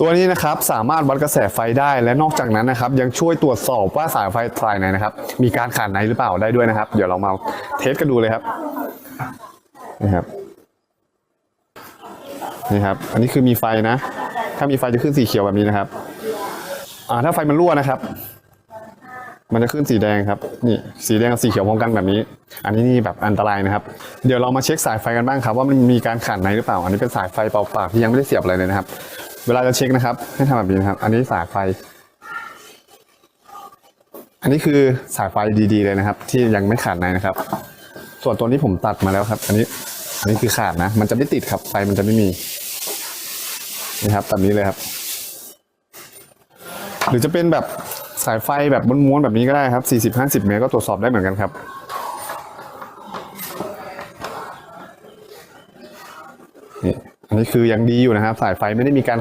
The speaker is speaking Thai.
ตัวนี้นะครับสามารถวัดกระแสไฟได้และนอกจากนั้นนะครับ ยังช่วยตรวจสอบว่าสายไฟสายไหนนะครับ มีการขาดในหรือเปล่าได้ด้วยนะครับ เดี๋ยวเรามาเทสกันดูเลยครับนี่ครับนี่ครับ อันนี้คือมีไฟนะ ถ้ามีไฟจะขึ้นสีเขียวแบบนี้นะครับ อ่าถ้าไฟมันรั่วนะครับ มันจะขึ้นสีแดงครับ นี่สีแดงกับสีเขียวพร้อมกันแบบนี้ อันนี้นี่แบบอันตรายนะครับ เดี๋ยวเรามาเช็คสายไฟกันบ้างครับ ว่ามันมีการขาดในหรือเปล่า อันนี้เป็นสายไฟเปล่าๆที่ยังไม่ได้เสียบอะไรเลยนะครับ เวลาจะเช็คนะครับ ให้ทำแบบนี้นะครับ อันนี้สายไฟ อันนี้คือสายไฟดีๆเลยนะครับ ที่ยังไม่ขาดในนะครับ ส่วนตัวนี้ผมตัดมาแล้วครับ อันนี้อันนี้คือขาดนะ มันจะไม่ติดครับ ไฟมันจะไม่มีนี่ครับแบบนี้เลยครับ หรือจะเป็นแบบสายไฟแบบม้วนๆแบบนี้ก็ได้ครับ 40-50 เมตรก็ตรวจสอบได้เหมือนกันครับนี่อันนี้คือยังดีอยู่นะครับ สายไฟไม่ได้มีการ